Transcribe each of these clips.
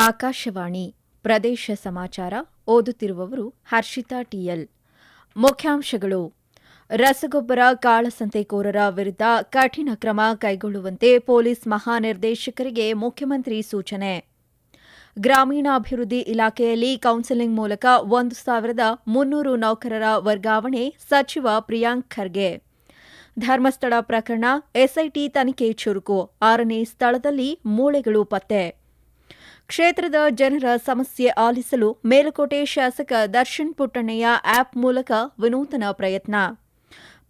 ಆಕಾಶವಾಣಿ ಪ್ರದೇಶ ಸಮಾಚಾರ ಓದುತ್ತಿರುವವರು ಹರ್ಷಿತಾ ಟಿಎಲ್. ಮುಖ್ಯಾಂಶಗಳು. ರಸಗೊಬ್ಬರ ಕಾಳಸಂತೆಕೋರರ ವಿರುದ್ಧ ಕಠಿಣ ಕ್ರಮ ಕೈಗೊಳ್ಳುವಂತೆ ಪೊಲೀಸ್ ಮಹಾನಿರ್ದೇಶಕರಿಗೆ ಮುಖ್ಯಮಂತ್ರಿ ಸೂಚನೆ. ಗ್ರಾಮೀಣಾಭಿವೃದ್ಧಿ ಇಲಾಖೆಯಲ್ಲಿ ಕೌನ್ಸೆಲಿಂಗ್ ಮೂಲಕ ಒಂದು ಸಾವಿರದ ಮುನ್ನೂರು ನೌಕರರ ವರ್ಗಾವಣೆ ಸಚಿವ ಪ್ರಿಯಾಂಕ್ ಖರ್ಗೆ. ಧರ್ಮಸ್ಥಳ ಪ್ರಕರಣ, ಎಸ್ಐಟಿ ತನಿಖೆ ಚುರುಕು, ಆರನೇ ಸ್ಥಳದಲ್ಲಿ ಮೂಳೆಗಳು ಪತ್ತೆ. ಕ್ಷೇತ್ರದ ಜನರ ಸಮಸ್ಯೆ ಆಲಿಸಲು ಮೇಲುಕೋಟೆ ಶಾಸಕ ದರ್ಶನ್ ಪುಟ್ಟಣ್ಣಯ್ಯ ಆಪ್ ಮೂಲಕ ವಿನೂತನ ಪ್ರಯತ್ನ.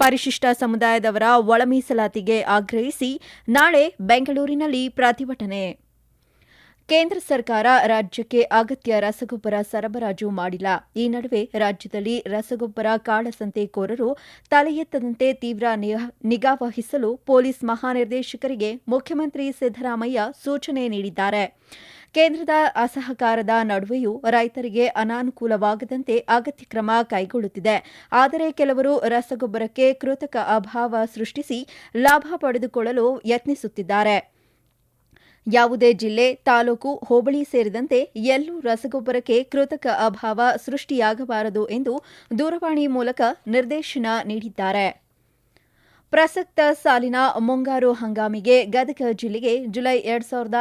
ಪರಿಶಿಷ್ಟ ಸಮುದಾಯದವರ ಒಳಮೀಸಲಾತಿಗೆ ಆಗ್ರಹಿಸಿ ನಾಳೆ ಬೆಂಗಳೂರಿನಲ್ಲಿ ಪ್ರತಿಭಟನೆ. ಕೇಂದ್ರ ಸರ್ಕಾರ ರಾಜ್ಯಕ್ಕೆ ಅಗತ್ಯ ರಸಗೊಬ್ಬರ ಸರಬರಾಜು ಮಾಡಿಲ್ಲ. ಈ ನಡುವೆ ರಾಜ್ಯದಲ್ಲಿ ರಸಗೊಬ್ಬರ ಕಾಳಸಂತೆಕೋರರು ತಲೆ ಎತ್ತದಂತೆ ತೀವ್ರ ನಿಗಾ ವಹಿಸಲು ಪೊಲೀಸ್ ಮಹಾನಿರ್ದೇಶಕರಿಗೆ ಮುಖ್ಯಮಂತ್ರಿ ಸಿದ್ದರಾಮಯ್ಯ ಸೂಚನೆ ನೀಡಿದ್ದಾರೆ. ಕೇಂದ್ರದ ಅಸಹಕಾರದ ನಡುವೆಯೂ ರೈತರಿಗೆ ಅನಾನುಕೂಲವಾಗದಂತೆ ಅಗತ್ಯ ಕ್ರಮ ಕೈಗೊಳ್ಳುತ್ತಿದೆ. ಆದರೆ ಕೆಲವರು ರಸಗೊಬ್ಬರಕ್ಕೆ ಕೃತಕ ಅಭಾವ ಸೃಷ್ಟಿಸಿ ಲಾಭ ಪಡೆದುಕೊಳ್ಳಲು ಯತ್ನಿಸುತ್ತಿದ್ದಾರೆ. ಯಾವುದೇ ಜಿಲ್ಲೆ, ತಾಲೂಕು, ಹೋಬಳಿ ಸೇರಿದಂತೆ ಎಲ್ಲೂ ರಸಗೊಬ್ಬರಕ್ಕೆ ಕೃತಕ ಅಭಾವ ಸೃಷ್ಟಿಯಾಗಬಾರದು ಎಂದು ದೂರವಾಣಿ ಮೂಲಕ ನಿರ್ದೇಶನ ನೀಡಿದ್ದಾರೆ. ಪ್ರಸಕ್ತ ಸಾಲಿನ ಮುಂಗಾರು ಹಂಗಾಮಿಗೆ ಗದಗ ಜಿಲ್ಲೆಗೆ ಜುಲೈ ಎರಡ್ ಸಾವಿರದ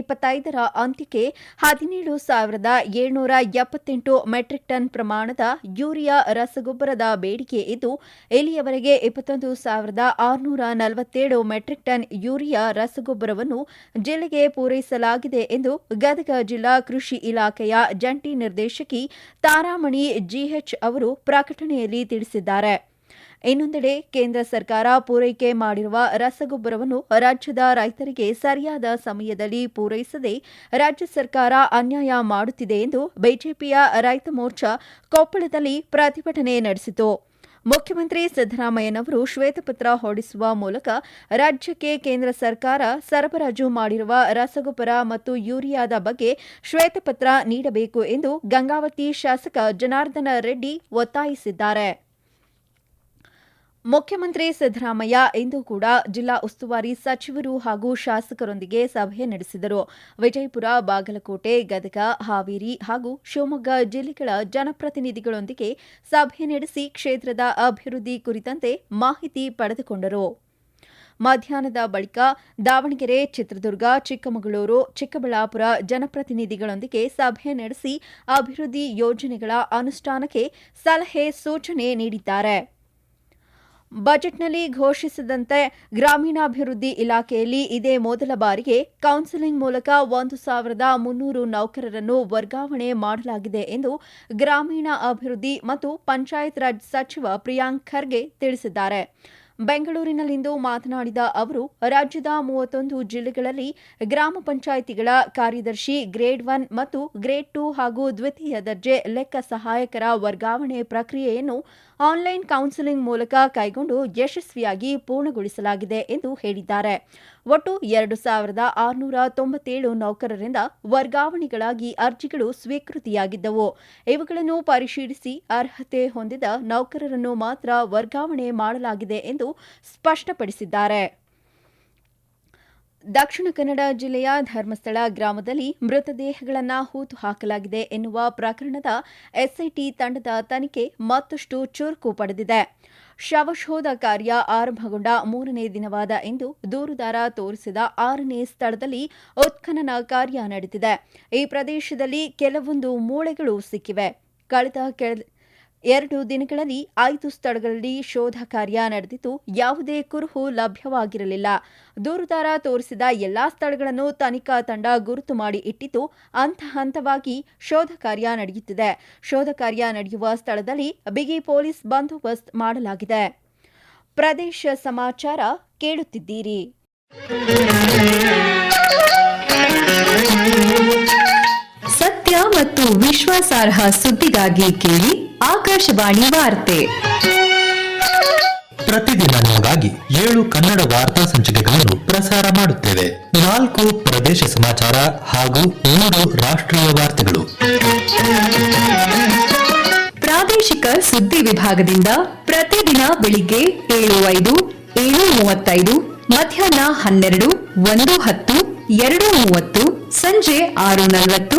ಇಪ್ಪತ್ತೈದರ ಅಂತ್ಯಕ್ಕೆ ಹದಿನೇಳು ಸಾವಿರದ ಏಳ್ನೂರ ಎಪ್ಪತ್ತೆಂಟು ಮೆಟ್ರಿಕ್ ಟನ್ ಪ್ರಮಾಣದ ಯೂರಿಯಾ ರಸಗೊಬ್ಬರದ ಬೇಡಿಕೆ ಇದ್ದು, ಇಲ್ಲಿಯವರೆಗೆ ಇಪ್ಪತ್ತೊಂದು ಸಾವಿರದ ಆರುನೂರ ನಲವತ್ತೇಳು ಮೆಟ್ರಿಕ್ ಟನ್ ಯೂರಿಯಾ ರಸಗೊಬ್ಬರವನ್ನು ಜಿಲ್ಲೆಗೆ ಪೂರೈಸಲಾಗಿದೆ ಎಂದು ಗದಗ ಜಿಲ್ಲಾ ಕೃಷಿ ಇಲಾಖೆಯ ಜಂಟಿ ನಿರ್ದೇಶಕಿ ತಾರಾಮಣಿ ಜಿಎಚ್ ಅವರು ಪ್ರಕಟಣೆಯಲ್ಲಿ ತಿಳಿಸಿದ್ದಾರೆ. ಇನ್ನೊಂದೆಡೆ ಕೇಂದ್ರ ಸರ್ಕಾರ ಪೂರೈಕೆ ಮಾಡಿರುವ ರಸಗೊಬ್ಬರವನ್ನು ರಾಜ್ಯದ ರೈತರಿಗೆ ಸರಿಯಾದ ಸಮಯದಲ್ಲಿ ಪೂರೈಸದೆ ರಾಜ್ಯ ಸರ್ಕಾರ ಅನ್ಯಾಯ ಮಾಡುತ್ತಿದೆ ಎಂದು ಬಿಜೆಪಿಯ ರೈತ ಮೋರ್ಚಾ ಕೊಪ್ಪಳದಲ್ಲಿ ಪ್ರತಿಭಟನೆ ನಡೆಸಿತು. ಮುಖ್ಯಮಂತ್ರಿ ಸಿದ್ದರಾಮಯ್ಯನವರು ಶ್ವೇತಪತ್ರ ಹೊರಡಿಸುವ ಮೂಲಕ ರಾಜ್ಯಕ್ಕೆ ಕೇಂದ್ರ ಸರ್ಕಾರ ಸರಬರಾಜು ಮಾಡಿರುವ ರಸಗೊಬ್ಬರ ಮತ್ತು ಯೂರಿಯಾದ ಬಗ್ಗೆ ಶ್ವೇತಪತ್ರ ನೀಡಬೇಕು ಎಂದು ಗಂಗಾವತಿ ಶಾಸಕ ಜನಾರ್ದನ ರೆಡ್ಡಿ ಒತ್ತಾಯಿಸಿದ್ದಾರೆ. ಮುಖ್ಯಮಂತ್ರಿ ಸಿದ್ದರಾಮಯ್ಯ ಇಂದು ಕೂಡ ಜಿಲ್ಲಾ ಉಸ್ತುವಾರಿ ಸಚಿವರು ಹಾಗೂ ಶಾಸಕರೊಂದಿಗೆ ಸಭೆ ನಡೆಸಿದರು. ವಿಜಯಪುರ, ಬಾಗಲಕೋಟೆ, ಗದಗ, ಹಾವೇರಿ ಹಾಗೂ ಶಿವಮೊಗ್ಗ ಜಿಲ್ಲೆಗಳ ಜನಪ್ರತಿನಿಧಿಗಳೊಂದಿಗೆ ಸಭೆ ನಡೆಸಿ ಕ್ಷೇತ್ರದ ಅಭಿವೃದ್ಧಿ ಕುರಿತಂತೆ ಮಾಹಿತಿ ಪಡೆದುಕೊಂಡರು. ಮಧ್ಯಾಹ್ನದ ಬಳಿಕ ದಾವಣಗೆರೆ, ಚಿತ್ರದುರ್ಗ, ಚಿಕ್ಕಮಗಳೂರು, ಚಿಕ್ಕಬಳ್ಳಾಪುರ ಜನಪ್ರತಿನಿಧಿಗಳೊಂದಿಗೆ ಸಭೆ ನಡೆಸಿ ಅಭಿವೃದ್ಧಿ ಯೋಜನೆಗಳ ಅನುಷ್ಠಾನಕ್ಕೆ ಸಲಹೆ ಸೂಚನೆ ನೀಡಿದ್ದಾರೆ. ಬಜೆಟ್ನಲ್ಲಿ ಘೋಷಿಸಿದಂತೆ ಗ್ರಾಮೀಣಾಭಿವೃದ್ಧಿ ಇಲಾಖೆಯಲ್ಲಿ ಇದೇ ಮೊದಲ ಬಾರಿಗೆ ಕೌನ್ಸೆಲಿಂಗ್ ಮೂಲಕ ಒಂದು ಸಾವಿರದ ಮುನ್ನೂರು ನೌಕರರನ್ನು ವರ್ಗಾವಣೆ ಮಾಡಲಾಗಿದೆ ಎಂದು ಗ್ರಾಮೀಣ ಅಭಿವೃದ್ಧಿ ಮತ್ತು ಪಂಚಾಯತ್ ರಾಜ್ ಸಚಿವ ಪ್ರಿಯಾಂಕ್ ಖರ್ಗೆ ತಿಳಿಸಿದ್ದಾರೆ. ಬೆಂಗಳೂರಿನಲ್ಲಿಂದು ಮಾತನಾಡಿದ ಅವರು, ರಾಜ್ಯದ ಮೂವತ್ತೊಂದು ಜಿಲ್ಲೆಗಳಲ್ಲಿ ಗ್ರಾಮ ಪಂಚಾಯಿತಿಗಳ ಕಾರ್ಯದರ್ಶಿ ಗ್ರೇಡ್ ಒನ್ ಮತ್ತು ಗ್ರೇಡ್ ಟು ಹಾಗೂ ದ್ವಿತೀಯ ದರ್ಜೆ ಲೆಕ್ಕ ಸಹಾಯಕರ ವರ್ಗಾವಣೆ ಪ್ರಕ್ರಿಯೆಯನ್ನು ಆನ್ಲೈನ್ ಕೌನ್ಸೆಲಿಂಗ್ ಮೂಲಕ ಕೈಗೊಂಡು ಯಶಸ್ವಿಯಾಗಿ ಪೂರ್ಣಗೊಳಿಸಲಾಗಿದೆ ಎಂದು ಹೇಳಿದ್ದಾರೆ. ಒಟ್ಟು ಎರಡು ಸಾವಿರದ ಆರುನೂರ ತೊಂಬತ್ತೇಳು ನೌಕರರಿಂದ ವರ್ಗಾವಣೆಗಳಾಗಿ ಅರ್ಜಿಗಳು ಸ್ವೀಕೃತಿಯಾಗಿದ್ದವು. ಇವುಗಳನ್ನು ಪರಿಶೀಲಿಸಿ ಅರ್ಹತೆ ಹೊಂದಿದ ನೌಕರರನ್ನು ಮಾತ್ರ ವರ್ಗಾವಣೆ ಮಾಡಲಾಗಿದೆ ಎಂದು ಸ್ಪಷ್ಟಪಡಿಸಿದ್ದಾರೆ. ದಕ್ಷಿಣ ಕನ್ನಡ ಜಿಲ್ಲೆಯ ಧರ್ಮಸ್ಥಳ ಗ್ರಾಮದಲ್ಲಿ ಮೃತದೇಹಗಳನ್ನು ಹೂತು ಹಾಕಲಾಗಿದೆ ಎನ್ನುವ ಪ್ರಕರಣದ ಎಸ್ಐಟಿ ತಂಡದ ತನಿಖೆ ಮತ್ತಷ್ಟು ಚುರುಕು ಪಡೆದಿದೆ. ಶವಶೋಧ ಕಾರ್ಯ ಆರಂಭಗೊಂಡ ಮೂರನೇ ದಿನವಾದ ಇಂದು ದೂರುದಾರ ತೋರಿಸಿದ ಆರನೇ ಸ್ಥಳದಲ್ಲಿ ಉತ್ಖನನ ಕಾರ್ಯ ನಡೆದಿದೆ ಈ ಪ್ರದೇಶದಲ್ಲಿ ಕೆಲವೊಂದು ಮೂಳೆಗಳು ಸಿಕ್ಕಿವೆ. ಕಳೆದ ಎರಡು ದಿನಗಳಲ್ಲಿ ಐದು ಸ್ಥಳಗಳಲ್ಲಿ ಶೋಧ ಕಾರ್ಯ ನಡೆದಿದ್ದು ಯಾವುದೇ ಕುರುಹು ಲಭ್ಯವಾಗಿರಲಿಲ್ಲ. ದೂರುದಾರ ತೋರಿಸಿದ ಎಲ್ಲಾ ಸ್ಥಳಗಳನ್ನು ತನಿಖಾ ತಂಡ ಗುರುತು ಮಾಡಿ ಇಟ್ಟಿದ್ದು ಹಂತ ಹಂತವಾಗಿ ಶೋಧ ಕಾರ್ಯ ನಡೆಯುತ್ತಿದೆ. ಶೋಧ ಕಾರ್ಯ ನಡೆಯುವ ಸ್ಥಳದಲ್ಲಿ ಬಿಗಿ ಪೊಲೀಸ್ ಬಂದೋಬಸ್ತ್ ಮಾಡಲಾಗಿದೆ. ಪ್ರದೇಶ ಸಮಾಚಾರ ಕೇಳುತ್ತಿದ್ದೀರಿ. ಸತ್ಯ ಮತ್ತು ವಿಶ್ವಾಸಾರ್ಹ ಸುದ್ದಿಗಾಗಿ ಕೇಳಿ ಆಕಾಶವಾಣಿ ವಾರ್ತೆ. ಪ್ರತಿದಿನ ನಿಮಗಾಗಿ ಏಳು ಕನ್ನಡ ವಾರ್ತಾ ಸಂಚಿಕೆಗಳನ್ನು ಪ್ರಸಾರ ಮಾಡುತ್ತೇವೆ. ನಾಲ್ಕು ಪ್ರದೇಶ ಸಮಾಚಾರ ಹಾಗೂ ಮೂರು ರಾಷ್ಟ್ರೀಯ ವಾರ್ತೆಗಳು. ಪ್ರಾದೇಶಿಕ ಸುದ್ದಿ ವಿಭಾಗದಿಂದ ಪ್ರತಿದಿನ ಬೆಳಿಗ್ಗೆ ಏಳು ಐದು ಏಳು ಮೂವತ್ತೈದು ಮಧ್ಯಾಹ್ನ ಹನ್ನೆರಡು ಒಂದು ಹತ್ತು ಎರಡು ಮೂವತ್ತು ಸಂಜೆ ಆರು ನಲವತ್ತು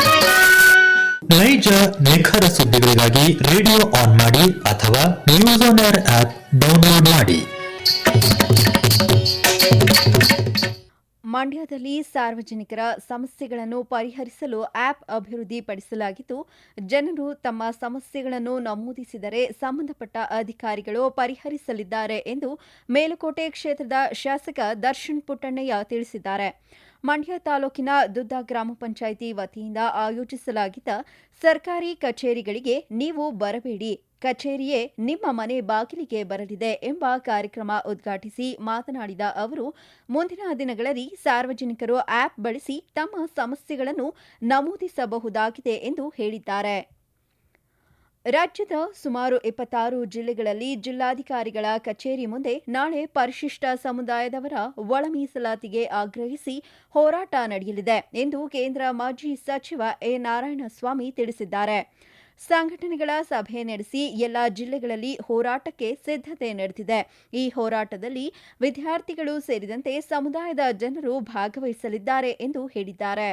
ನೈಜ ನಿಖರ ಸುದ್ದಿಗಳಿಗಾಗಿ ರೇಡಿಯೋ ಆನ್ ಮಾಡಿ ಅಥವಾ news on air app download ಮಾಡಿ. ಮಂಡ್ಯದಲ್ಲಿ ಸಾರ್ವಜನಿಕರ ಸಮಸ್ಯೆಗಳನ್ನು ಪರಿಹರಿಸಲು ಆಪ್ ಅಭಿವೃದ್ಧಿಪಡಿಸಲಾಗಿದ್ದು, ಜನರು ತಮ್ಮ ಸಮಸ್ಯೆಗಳನ್ನು ನಮೂದಿಸಿದರೆ ಸಂಬಂಧಪಟ್ಟ ಅಧಿಕಾರಿಗಳು ಪರಿಹರಿಸಲಿದ್ದಾರೆ ಎಂದು ಮೇಲುಕೋಟೆ ಕ್ಷೇತ್ರದ ಶಾಸಕ ದರ್ಶನ್ ಪುಟ್ಟಣ್ಣಯ್ಯ ತಿಳಿಸಿದ್ದಾರೆ. ಮಂಡ್ಯ ತಾಲೂಕಿನ ದುದ್ದ ಗ್ರಾಮ ಪಂಚಾಯಿತಿ ವತಿಯಿಂದ ಆಯೋಜಿಸಲಾಗಿದ್ದ ಸರ್ಕಾರಿ ಕಚೇರಿಗಳಿಗೆ ನೀವು ಬರಬೇಡಿ. ಕಚೇರಿಯೇ ನಿಮ್ಮ ಮನೆ ಬಾಗಿಲಿಗೆ ಬರಲಿದೆ ಎಂಬ ಕಾರ್ಯಕ್ರಮ ಉದ್ಘಾಟಿಸಿ ಮಾತನಾಡಿದ ಅವರು, ಮುಂದಿನ ದಿನಗಳಲ್ಲಿ ಸಾರ್ವಜನಿಕರು ಆಪ್ ಬಳಸಿ ತಮ್ಮ ಸಮಸ್ಯೆಗಳನ್ನು ನಮೂದಿಸಬಹುದಾಗಿದೆ ಎಂದು ಹೇಳಿದ್ದಾರೆ. ರಾಜ್ಯದ ಸುಮಾರು ಇಪ್ಪತ್ತಾರು ಜಿಲ್ಲೆಗಳಲ್ಲಿ ಜಿಲ್ಲಾಧಿಕಾರಿಗಳ ಕಚೇರಿ ಮುಂದೆ ನಾಳೆ ಪರಿಶಿಷ್ಟ ಸಮುದಾಯದವರ ಒಳ ಮೀಸಲಾತಿಗೆ ಆಗ್ರಹಿಸಿ ಹೋರಾಟ ನಡೆಯಲಿದೆ ಎಂದು ಕೇಂದ್ರ ಮಾಜಿ ಸಚಿವ ಎ ನಾರಾಯಣಸ್ವಾಮಿ ತಿಳಿಸಿದ್ದಾರೆ. ಸಂಘಟನೆಗಳ ಸಭೆ ನಡೆಸಿ ಎಲ್ಲ ಜಿಲ್ಲೆಗಳಲ್ಲಿ ಹೋರಾಟಕ್ಕೆ ಸಿದ್ಧತೆ ನಡೆದಿದೆ. ಈ ಹೋರಾಟದಲ್ಲಿ ವಿದ್ಯಾರ್ಥಿಗಳು ಸೇರಿದಂತೆ ಸಮುದಾಯದ ಜನರು ಭಾಗವಹಿಸಲಿದ್ದಾರೆ ಎಂದು ಹೇಳಿದ್ದಾರೆ.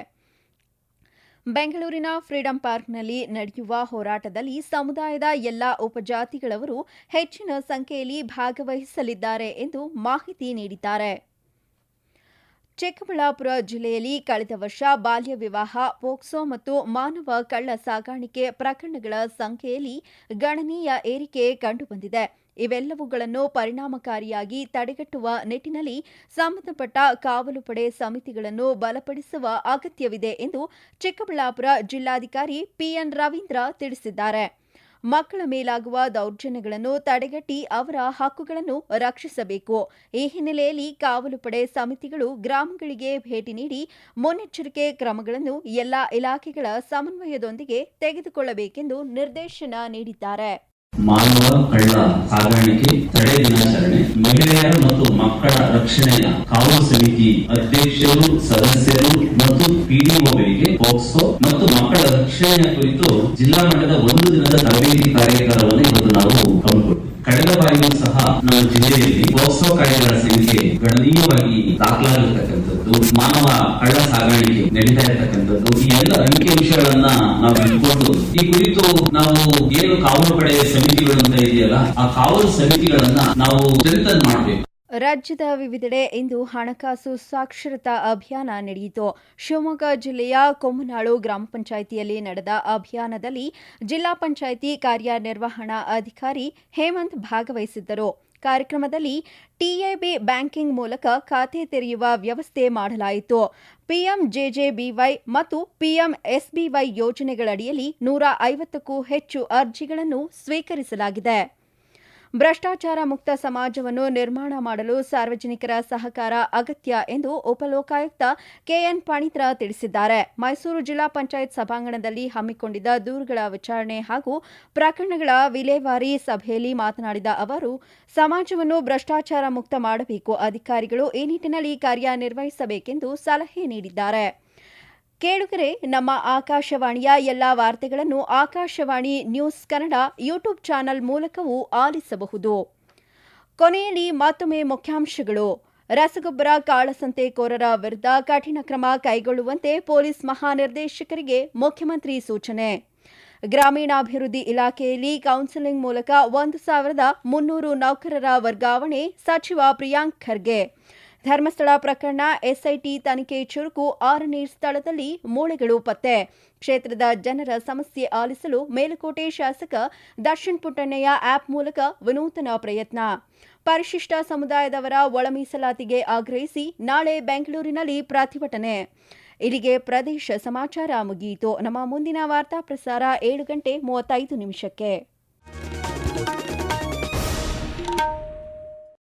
ಬೆಂಗಳೂರಿನ ಫ್ರೀಡಂ ಪಾರ್ಕ್ನಲ್ಲಿ ನಡೆಯುವ ಹೋರಾಟದಲ್ಲಿ ಸಮುದಾಯದ ಎಲ್ಲ ಉಪಜಾತಿಗಳವರು ಹೆಚ್ಚಿನ ಸಂಖ್ಯೆಯಲ್ಲಿ ಭಾಗವಹಿಸಲಿದ್ದಾರೆ ಎಂದು ಮಾಹಿತಿ ನೀಡಿದ್ದಾರೆ. ಚಿಕ್ಕಬಳ್ಳಾಪುರ ಜಿಲ್ಲೆಯಲ್ಲಿ ಕಳೆದ ವರ್ಷ ಬಾಲ್ಯ ವಿವಾಹ, ಪೋಕ್ಸೋ ಮತ್ತು ಮಾನವ ಕಳ್ಳ ಸಾಗಾಣಿಕೆ ಪ್ರಕರಣಗಳ ಸಂಖ್ಯೆಯಲ್ಲಿ ಗಣನೀಯ ಏರಿಕೆ ಕಂಡುಬಂದಿದೆ. ಇವೆಲ್ಲವುಗಳನ್ನು ಪರಿಣಾಮಕಾರಿಯಾಗಿ ತಡೆಗಟ್ಟುವ ನಿಟ್ಟಿನಲ್ಲಿ ಸಂಬಂಧಪಟ್ಟ ಕಾವಲು ಪಡೆ ಸಮಿತಿಗಳನ್ನು ಬಲಪಡಿಸುವ ಅಗತ್ಯವಿದೆ ಎಂದು ಚಿಕ್ಕಬಳ್ಳಾಪುರ ಜಿಲ್ಲಾಧಿಕಾರಿ ಪಿಎನ್ ರವೀಂದ್ರ ತಿಳಿಸಿದ್ದಾರೆ. ಮಕ್ಕಳ ಮೇಲಾಗುವ ದೌರ್ಜನ್ಯಗಳನ್ನು ತಡೆಗಟ್ಟಿ ಅವರ ಹಕ್ಕುಗಳನ್ನು ರಕ್ಷಿಸಬೇಕು. ಈ ಹಿನ್ನೆಲೆಯಲ್ಲಿ ಕಾವಲು ಪಡೆ ಸಮಿತಿಗಳು ಗ್ರಾಮಗಳಿಗೆ ಭೇಟಿ ನೀಡಿ ಮುನ್ನೆಚ್ಚರಿಕೆ ಕ್ರಮಗಳನ್ನು ಎಲ್ಲಾ ಇಲಾಖೆಗಳ ಸಮನ್ವಯದೊಂದಿಗೆ ತೆಗೆದುಕೊಳ್ಳಬೇಕೆಂದು ನಿರ್ದೇಶನ ನೀಡಿದ್ದಾರೆ. ಮಾನವ ಕಳ್ಳ ಸಾಗಾಣಿಕೆ, ತಡೆ ದಿನಾಚರಣೆ, ಮಹಿಳೆಯರ ಮತ್ತು ಮಕ್ಕಳ ರಕ್ಷಣೆಯ ಕಾವಲು ಸಮಿತಿ ಅಧ್ಯಕ್ಷರು, ಸದಸ್ಯರು ಮತ್ತು ಪಿಡಿಒಗಳಿಗೆ ಪೋಕ್ಸೋ ಮತ್ತು ಮಕ್ಕಳ ರಕ್ಷಣೆಯ ಕುರಿತು ಜಿಲ್ಲಾ ಮಟ್ಟದ ಒಂದು ದಿನದ ತರಬೇತಿ ಕಾರ್ಯಕ್ರಮವನ್ನು ಇವತ್ತು ನಾವು ಹಮ್ಮಿಕೊಟ್ಟಿವಿ ಕಳೆದ ಬಾರಿಯೂ ಸಹ ನಮ್ಮ ಜಿಲ್ಲೆಯಲ್ಲಿ ಪೋಕ್ಸೋ ಕಾಯ್ದೆಗಳ ಸಂಖ್ಯೆ ಗಣನೀಯವಾಗಿ ದಾಖಲಾಗಿರ್ತಕ್ಕಂಥದ್ದು, ಮಾನವ ಕಳ್ಳ ಸಾಗಾಣಿಕೆ ನಡೀತಾ ಇರತಕ್ಕಂಥದ್ದು ಈ ಎಲ್ಲ ಅಂಕಿ ಅಂಶಗಳನ್ನ ನಾವು ಇಟ್ಕೊಂಡು, ಈ ಕುರಿತು ನಾವು ಏನು ಕಾವಲು ಪಡೆ ಸಮಿತಿಗಳು ಅಂತ ಇದೆಯಲ್ಲ, ಆ ಕಾವಲು ಸಮಿತಿಗಳನ್ನ ನಾವು ಸ್ಟ್ರೆಂಥನ್ ಮಾಡಬೇಕು. ರಾಜ್ಯದ ವಿವಿಧೆಡೆ ಇಂದು ಹಣಕಾಸು ಸಾಕ್ಷರತಾ ಅಭಿಯಾನ ನಡೆಯಿತು. ಶಿವಮೊಗ್ಗ ಜಿಲ್ಲೆಯ ಕೊಮ್ಮನಾಳು ಗ್ರಾಮ ಪಂಚಾಯಿತಿಯಲ್ಲಿ ನಡೆದ ಅಭಿಯಾನದಲ್ಲಿ ಜಿಲ್ಲಾ ಪಂಚಾಯಿತಿ ಕಾರ್ಯನಿರ್ವಹಣಾ ಅಧಿಕಾರಿ ಹೇಮಂತ್ ಭಾಗವಹಿಸಿದ್ದರು. ಕಾರ್ಯಕ್ರಮದಲ್ಲಿ ಟಿಎಬಿ ಬ್ಯಾಂಕಿಂಗ್ ಮೂಲಕ ಖಾತೆ ತೆರೆಯುವ ವ್ಯವಸ್ಥೆ ಮಾಡಲಾಯಿತು. ಪಿಎಂಜೆಜೆಬಿವೈ ಮತ್ತು ಪಿಎಂಎಸ್ಬಿವೈ ಯೋಜನೆಗಳಡಿಯಲ್ಲಿ ನೂರ ಐವತ್ತಕ್ಕೂ ಹೆಚ್ಚು ಅರ್ಜಿಗಳನ್ನು ಸ್ವೀಕರಿಸಲಾಗಿದೆ. ಭ್ರಷ್ಟಾಚಾರ ಮುಕ್ತ ಸಮಾಜವನ್ನು ನಿರ್ಮಾಣ ಮಾಡಲು ಸಾರ್ವಜನಿಕರ ಸಹಕಾರ ಅಗತ್ಯ ಎಂದು ಉಪಲೋಕಾಯುಕ್ತ ಕೆಎನ್ ಪಾಣಿತ್ರ ತಿಳಿಸಿದ್ದಾರೆ. ಮೈಸೂರು ಜಿಲ್ಲಾ ಪಂಚಾಯತ್ ಸಭಾಂಗಣದಲ್ಲಿ ಹಮ್ಮಿಕೊಂಡಿದ್ದ ದೂರುಗಳ ವಿಚಾರಣೆ ಹಾಗೂ ಪ್ರಕರಣಗಳ ವಿಲೇವಾರಿ ಸಭೆಯಲ್ಲಿ ಮಾತನಾಡಿದ ಅವರು, ಸಮಾಜವನ್ನು ಭ್ರಷ್ಟಾಚಾರ ಮುಕ್ತ ಮಾಡಬೇಕು. ಅಧಿಕಾರಿಗಳು ಈ ನಿಟ್ಟಿನಲ್ಲಿ ಕಾರ್ಯನಿರ್ವಹಿಸಬೇಕೆಂದು ಸಲಹೆ ನೀಡಿದ್ದಾರೆ. ಕೇಳುಗರೆ, ನಮ್ಮ ಆಕಾಶವಾಣಿಯ ಎಲ್ಲಾ ವಾರ್ತೆಗಳನ್ನು Akashvani news Kannada YouTube channel ಮೂಲಕವೂ ಆಲಿಸಬಹುದು. ಕೊನೆಯಲ್ಲಿ ಮತ್ತೊಮ್ಮೆ ಮುಖ್ಯಾಂಶಗಳು. ರಸಗೊಬ್ಬರ ಕಾಳಸಂತೆಕೋರರ ವಿರುದ್ಧ ಕಠಿಣ ಕ್ರಮ ಕೈಗೊಳ್ಳುವಂತೆ ಪೊಲೀಸ್ ಮಹಾನಿರ್ದೇಶಕರಿಗೆ ಮುಖ್ಯಮಂತ್ರಿ ಸೂಚನೆ. ಗ್ರಾಮೀಣಾಭಿವೃದ್ಧಿ ಇಲಾಖೆಯಲ್ಲಿ ಕೌನ್ಸೆಲಿಂಗ್ ಮೂಲಕ ಒಂದು ಸಾವಿರದ ಮುನ್ನೂರು ನೌಕರರ ವರ್ಗಾವಣೆ ಸಚಿವ ಪ್ರಿಯಾಂಕ್ ಖರ್ಗೆ. ಧರ್ಮಸ್ಥಳ ಪ್ರಕರಣ ಎಸ್ಐಟಿ ತನಿಖೆ ಚುರುಕು. ಆರನೇ ಸ್ಥಳದಲ್ಲಿ ಮೂಳೆಗಳು ಪತ್ತೆ. ಕ್ಷೇತ್ರದ ಜನರ ಸಮಸ್ಯೆ ಆಲಿಸಲು ಮೇಲುಕೋಟೆ ಶಾಸಕ ದರ್ಶನ್ ಪುಟ್ಟಣ್ಣಯ್ಯ ಆಪ್ ಮೂಲಕ ವಿನೂತನ ಪ್ರಯತ್ನ. ಪರಿಶಿಷ್ಟ ಸಮುದಾಯದವರ ಒಳ ಮೀಸಲಾತಿಗೆ ಆಗ್ರಹಿಸಿ ನಾಳೆ ಬೆಂಗಳೂರಿನಲ್ಲಿ ಪ್ರತಿಭಟನೆ. ಇಲ್ಲಿಗೆ ಪ್ರದೇಶ ಸಮಾಚಾರ ಮುಗಿಯಿತು ನಮ್ಮ ಮುಂದಿನ ವಾರ್ತಾ ಪ್ರಸಾರ ಏಳು ಗಂಟೆ ಮೂವತ್ತೈದು ನಿಮಿಷಕ್ಕೆ.